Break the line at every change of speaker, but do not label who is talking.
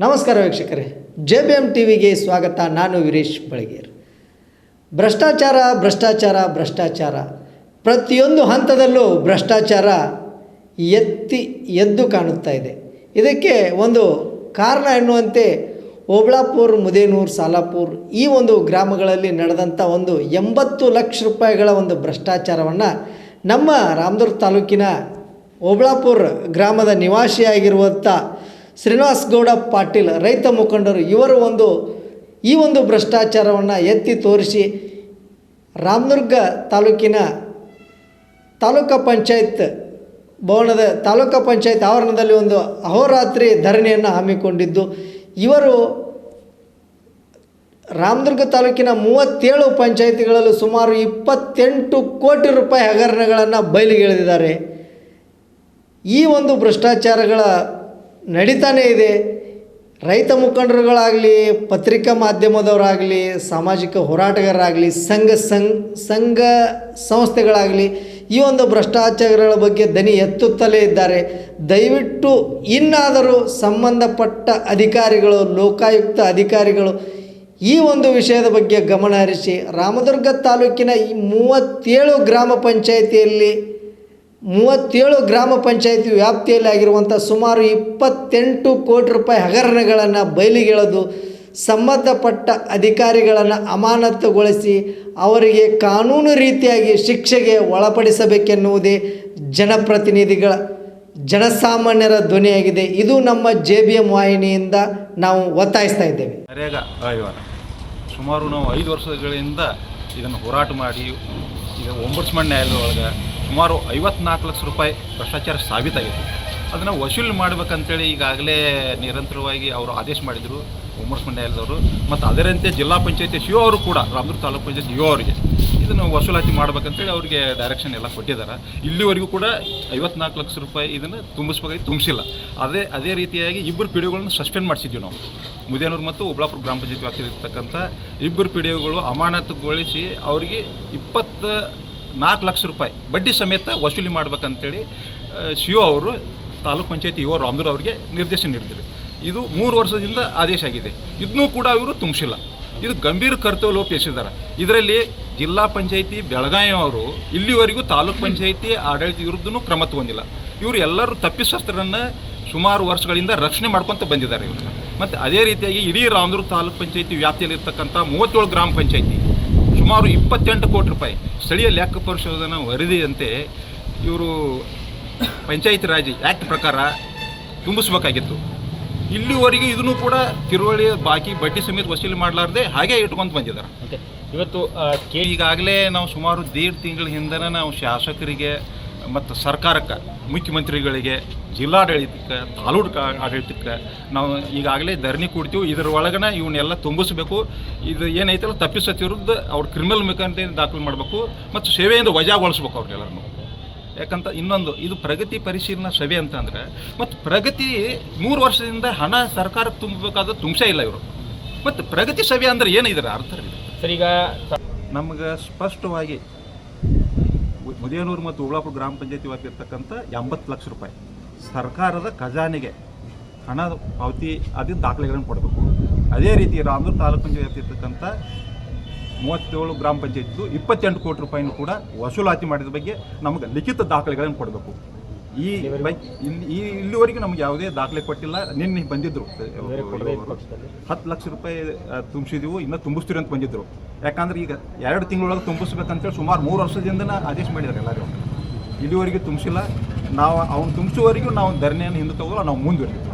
ನಮಸ್ಕಾರ ವೀಕ್ಷಕರೇ. J B M T ವಿಗೆ ಸ್ವಾಗತ. ನಾನು ವೀರೇಶ್ ಬಳಗೇರ್. ಭ್ರಷ್ಟಾಚಾರ ಭ್ರಷ್ಟಾಚಾರ ಭ್ರಷ್ಟಾಚಾರ. ಪ್ರತಿಯೊಂದು ಹಂತದಲ್ಲೂ ಭ್ರಷ್ಟಾಚಾರ ಎತ್ತಿ ಎದ್ದು ಕಾಣುತ್ತಾ ಇದೆ. ಇದಕ್ಕೆ ಒಂದು ಕಾರಣ ಎನ್ನುವಂತೆ ಓಬಳಾಪುರ್, ಮುದೇನೂರು, ಸಾಲಾಪುರ್ ಈ ಒಂದು ಗ್ರಾಮಗಳಲ್ಲಿ ನಡೆದಂಥ ಒಂದು ಎಂಬತ್ತು ಲಕ್ಷ ರೂಪಾಯಿಗಳ ಒಂದು ಭ್ರಷ್ಟಾಚಾರವನ್ನು ನಮ್ಮ ರಾಮದುರ್ಗ ತಾಲೂಕಿನ ಓಬಳಾಪುರ್ ಗ್ರಾಮದ ನಿವಾಸಿಯಾಗಿರುವಂಥ ಶ್ರೀನಿವಾಸ್ ಗೌಡ ಪಾಟೀಲ್ ರೈತ ಮುಖಂಡರು ಇವರು ಒಂದು ಈ ಒಂದು ಭ್ರಷ್ಟಾಚಾರವನ್ನು ಎತ್ತಿ ತೋರಿಸಿ ರಾಮದುರ್ಗ ತಾಲೂಕಿನ ತಾಲೂಕು ಪಂಚಾಯತ್ ಭವನದ ತಾಲೂಕು ಪಂಚಾಯತ್ ಆವರಣದಲ್ಲಿ ಒಂದು ಅಹೋರಾತ್ರಿ ಧರಣಿಯನ್ನು ಹಮ್ಮಿಕೊಂಡಿದ್ದು, ಇವರು ರಾಮದುರ್ಗ ತಾಲೂಕಿನ ಮೂವತ್ತೇಳು ಪಂಚಾಯಿತಿಗಳಲ್ಲೂ ಸುಮಾರು ಇಪ್ಪತ್ತೆಂಟು ಕೋಟಿ ರೂಪಾಯಿ ಹಗರಣಗಳನ್ನು ಬಯಲಿಗೆಳೆದಿದ್ದಾರೆ ಈ ಒಂದು ಭ್ರಷ್ಟಾಚಾರಗಳ ನಡೀತಾನೇ ಇದೆ. ರೈತ ಮುಖಂಡರುಗಳಾಗಲಿ, ಪತ್ರಿಕಾ ಮಾಧ್ಯಮದವರಾಗಲಿ, ಸಾಮಾಜಿಕ ಹೋರಾಟಗಾರರಾಗಲಿ, ಸಂಘ ಸಂಘ ಸಂಘ ಸಂಸ್ಥೆಗಳಾಗಲಿ, ಈ ಒಂದು ಭ್ರಷ್ಟಾಚಾರಗಳ ಬಗ್ಗೆ ದನಿ ಎತ್ತುತ್ತಲೇ ಇದ್ದಾರೆ. ದಯವಿಟ್ಟು ಇನ್ನಾದರೂ ಸಂಬಂಧಪಟ್ಟ ಅಧಿಕಾರಿಗಳು, ಲೋಕಾಯುಕ್ತ ಅಧಿಕಾರಿಗಳು ಈ ಒಂದು ವಿಷಯದ ಬಗ್ಗೆ ಗಮನ ಹರಿಸಿ. ರಾಮದುರ್ಗ ತಾಲೂಕಿನ ಈ ಮೂವತ್ತೇಳು ಗ್ರಾಮ ಪಂಚಾಯಿತಿಯಲ್ಲಿ ಮೂವತ್ತೇಳು ಗ್ರಾಮ ಪಂಚಾಯತಿ ವ್ಯಾಪ್ತಿಯಲ್ಲಿ ಆಗಿರುವಂಥ ಸುಮಾರು ಇಪ್ಪತ್ತೆಂಟು ಕೋಟಿ ರೂಪಾಯಿ ಹಗರಣಗಳನ್ನು ಬಯಲಿಗೆಳೆದು ಸಂಬಂಧಪಟ್ಟ ಅಧಿಕಾರಿಗಳನ್ನು ಅಮಾನತುಗೊಳಿಸಿ ಅವರಿಗೆ ಕಾನೂನು ರೀತಿಯಾಗಿ ಶಿಕ್ಷೆಗೆ ಒಳಪಡಿಸಬೇಕೆನ್ನುವುದೇ ಜನಪ್ರತಿನಿಧಿಗಳ, ಜನಸಾಮಾನ್ಯರ ಧ್ವನಿಯಾಗಿದೆ. ಇದು ನಮ್ಮ ಜೆ ಬಿ ಎಂ ವಾಹಿನಿಯಿಂದ ನಾವು ಒತ್ತಾಯಿಸ್ತಾ ಇದ್ದೇವೆ.
ಸುಮಾರು ನಾವು ಐದು ವರ್ಷಗಳಿಂದ ಇದನ್ನು ಹೋರಾಟ ಮಾಡಿ, ಈಗ ಒಂಬರ್ಸ್ಮಂಡ್ ನ್ಯಾಯಾಲಯದೊಳಗೆ ಸುಮಾರು ಐವತ್ನಾಲ್ಕು ಲಕ್ಷ ರೂಪಾಯಿ ಭ್ರಷ್ಟಾಚಾರ ಸಾಬೀತಾಗಿದೆ. ಅದನ್ನು ವಸೂಲು ಮಾಡಬೇಕಂತೇಳಿ ಈಗಾಗಲೇ ನಿರಂತರವಾಗಿ ಅವರು ಆದೇಶ ಮಾಡಿದರು ಉಮರ್ಸ್ ನ್ಯಾಯಾಲಯದವರು ಮತ್ತು ಅದರಂತೆ ಜಿಲ್ಲಾ ಪಂಚಾಯತಿ ಸಿ ಅವರು ಕೂಡ, ರಾಮದುರ್ಗ ತಾಲೂಕು ಪಂಚಾಯತ್ ಯು ಅವರಿಗೆ ಇದನ್ನು ವಸೂಲಾತಿ ಮಾಡ್ಬೇಕಂತೇಳಿ ಅವರಿಗೆ ಡೈರೆಕ್ಷನ್ ಎಲ್ಲ ಕೊಟ್ಟಿದ್ದಾರೆ ಇಲ್ಲಿವರೆಗೂ ಕೂಡ ಐವತ್ನಾಲ್ಕು ಲಕ್ಷ ರೂಪಾಯಿ ಇದನ್ನು ತುಂಬಿಸ್ಬೇಕಾಗಿ ತುಂಬಿಸಿಲ್ಲ. ಅದೇ ಅದೇ ರೀತಿಯಾಗಿ ಇಬ್ಬರು ಪಿಡಿಯೋಗಳನ್ನು ಸಸ್ಪೆಂಡ್ ಮಾಡಿಸಿದ್ವಿ ನಾವು. ಮುದೇನೂರು ಮತ್ತು ಉಬ್ಳಾಪುರ ಗ್ರಾಮ ಪಂಚಾಯತ್ ವ್ಯಾಪ್ತಿಯಲ್ಲಿರ್ತಕ್ಕಂಥ ಇಬ್ಬರು ಪಿಡಿಯೋಗಳು ಅಮಾನತುಗೊಳಿಸಿ ಅವರಿಗೆ ಇಪ್ಪತ್ತ ನಾಲ್ಕು ಲಕ್ಷ ರೂಪಾಯಿ ಬಡ್ಡಿ ಸಮೇತ ವಸೂಲಿ ಮಾಡ್ಬೇಕಂತೇಳಿ ಸಿ ಒ ಅವರು, ತಾಲೂಕ್ ಪಂಚಾಯತಿ ಇವರು ರಾಮದೂರ್ ಅವರಿಗೆ ನಿರ್ದೇಶನ ನೀಡಿದರು. ಇದು ಮೂರು ವರ್ಷದಿಂದ ಆದೇಶ ಆಗಿದೆ. ಇದನ್ನೂ ಕೂಡ ಇವರು ತುಂಬಿಸಿಲ್ಲ. ಇದು ಗಂಭೀರ ಕರ್ತವ್ಯ ಲೋಪ ಎಸಗಿದ್ದಾರೆ ಇದರಲ್ಲಿ ಜಿಲ್ಲಾ ಪಂಚಾಯತಿ ಬೆಳಗಾವಿ ಅವರು ಇಲ್ಲಿವರೆಗೂ ತಾಲೂಕ್ ಪಂಚಾಯತಿ ಆಡಳಿತ ವಿರುದ್ಧನೂ ಕ್ರಮ ತಗೊಂಡಿಲ್ಲ. ಇವರು ಎಲ್ಲರೂ ತಪ್ಪಿಸಸ್ತರನ್ನು ಸುಮಾರು ವರ್ಷಗಳಿಂದ ರಕ್ಷಣೆ ಮಾಡ್ಕೊತ ಬಂದಿದ್ದಾರೆ ಇವರು. ಮತ್ತು ಅದೇ ರೀತಿಯಾಗಿ ಇಡೀ ರಾಮದುರ್ಗ ತಾಲೂಕ್ ಪಂಚಾಯತಿ ವ್ಯಾಪ್ತಿಯಲ್ಲಿರ್ತಕ್ಕಂಥ ಮೂವತ್ತೇಳು ಗ್ರಾಮ ಪಂಚಾಯತಿ ಸುಮಾರು ಇಪ್ಪತ್ತೆಂಟು ಕೋಟಿ ರೂಪಾಯಿ. ಸ್ಥಳೀಯ ಲೆಕ್ಕ ಪರಿಶೋಧನಾ ವರದಿಯಂತೆ ಇವರು ಪಂಚಾಯತ್ ರಾಜ್ ಆ್ಯಕ್ಟ್ ಪ್ರಕಾರ ತುಂಬಿಸ್ಬೇಕಾಗಿತ್ತು. ಇಲ್ಲಿವರೆಗೆ ಇದನ್ನು ಕೂಡ ತಿರುವಳಿ ಬಾಕಿ ಬಡ್ಡಿ ಸಮೇತ ವಸೂಲಿ ಮಾಡಲಾರ್ದೆ ಹಾಗೆ ಇಟ್ಕೊಂಡು ಬಂದಿದ್ದಾರೆ.
ಓಕೆ ಇವತ್ತು
ಈಗಾಗಲೇ ನಾವು ಸುಮಾರು ದೇಡ್ ತಿಂಗಳ ಹಿಂದನೇ ನಾವು ಶಾಸಕರಿಗೆ ಮತ್ತು ಸರ್ಕಾರಕ್ಕೆ ಮುಖ್ಯಮಂತ್ರಿಗಳಿಗೆ ಜಿಲ್ಲಾಡಳಿತಕ್ಕೆ ತಾಲೂಕು ಆಡಳಿತಕ್ಕೆ ನಾವು ಈಗಾಗಲೇ ಧರಣಿ ಕೊಡ್ತೀವಿ. ಇದರ ಒಳಗನ ಇವನ್ನೆಲ್ಲ ತುಂಬಿಸ್ಬೇಕು. ಇದು ಏನೈತಲ್ಲ ತಪ್ಪಿಸತ್ ವಿರುದ್ಧ ಅವ್ರು ಕ್ರಿಮಿನಲ್ ಮುಖಾಂತರ ದಾಖಲು ಮಾಡಬೇಕು ಮತ್ತು ಸೇವೆಯಿಂದ ವಜಾಗೊಳಿಸ್ಬೇಕು ಅವ್ರಿಗೆಲ್ಲರನ್ನು ಯಾಕಂತ ಇನ್ನೊಂದು ಇದು ಪ್ರಗತಿ ಪರಿಶೀಲನಾ ಸಭೆ ಅಂತ ಅಂದರೆ ಮತ್ತು ಪ್ರಗತಿ ಮೂರು ವರ್ಷದಿಂದ ಹಣ ಸರ್ಕಾರಕ್ಕೆ ತುಂಬಬೇಕಾದ ತುಂಬಿಸೇ ಇಲ್ಲ ಇವರು. ಮತ್ತು ಪ್ರಗತಿ ಸಭೆ ಅಂದರೆ ಇದರ ಅರ್ಥ
ಸರಿ ಈಗ
ನಮ್ಗೆ ಸ್ಪಷ್ಟವಾಗಿ ಮುದೇನೂರು ಮತ್ತು ಉಳ್ಳಾಪುರ ಗ್ರಾಮ ಪಂಚಾಯತಿ ಇರ್ತಕ್ಕಂಥ ಎಂಬತ್ತು ಲಕ್ಷ ರೂಪಾಯಿ. ಸರ್ಕಾರದ ಖಜಾನೆಗೆ ಹಣ ಪಾವತಿ ಅದೇ ದಾಖಲೆಗಳನ್ನು ಕೊಡಬೇಕು. ಅದೇ ರೀತಿ ರಾಮೂರು ತಾಲೂಕು ಪಂಚಾಯತ್ ಇರ್ತಕ್ಕಂಥ ಮೂವತ್ತೇಳು ಗ್ರಾಮ ಪಂಚಾಯತ್ದು ಇಪ್ಪತ್ತೆಂಟು ಕೋಟಿ ರೂಪಾಯಿನೂ ಕೂಡ ವಸೂಲಾತಿ ಮಾಡಿದ ಬಗ್ಗೆ ನಮಗೆ ಲಿಖಿತ ದಾಖಲೆಗಳನ್ನು ಕೊಡಬೇಕು. ಈ ಇಲ್ಲಿ ಈ ಇಲ್ಲಿವರೆಗೂ ನಮ್ಗೆ ಯಾವುದೇ ದಾಖಲೆ ಕೊಟ್ಟಿಲ್ಲ. ನಿನ್ನೆ ಬಂದಿದ್ರು. ಹತ್ತು ಲಕ್ಷ ರೂಪಾಯಿ ತುಂಬಿಸಿದೀವು. ಇನ್ನೂ ತುಂಬಿಸ್ತೀರಿ ಅಂತ ಬಂದಿದ್ರು. ಯಾಕಂದ್ರೆ ಈಗ ಎರಡು ತಿಂಗಳೊಳಗೆ ತುಂಬಿಸ್ಬೇಕಂತೇಳಿ ಸುಮಾರು ಮೂರು ವರ್ಷದಿಂದ ಆದೇಶ ಮಾಡಿದ್ದಾರೆ ಎಲ್ಲರೂ. ಇಲ್ಲಿವರೆಗೂ ತುಂಬಿಸಿಲ್ಲ. ನಾವು ಅವ್ನು ತುಂಬಿಸುವವರೆಗೂ ನಾವು ಧರಣಿಯನ್ನು ಹಿಂದೆ ತಗೋಲ್ಲ ನಾವು ಮುಂದುವರಿತೀವಿ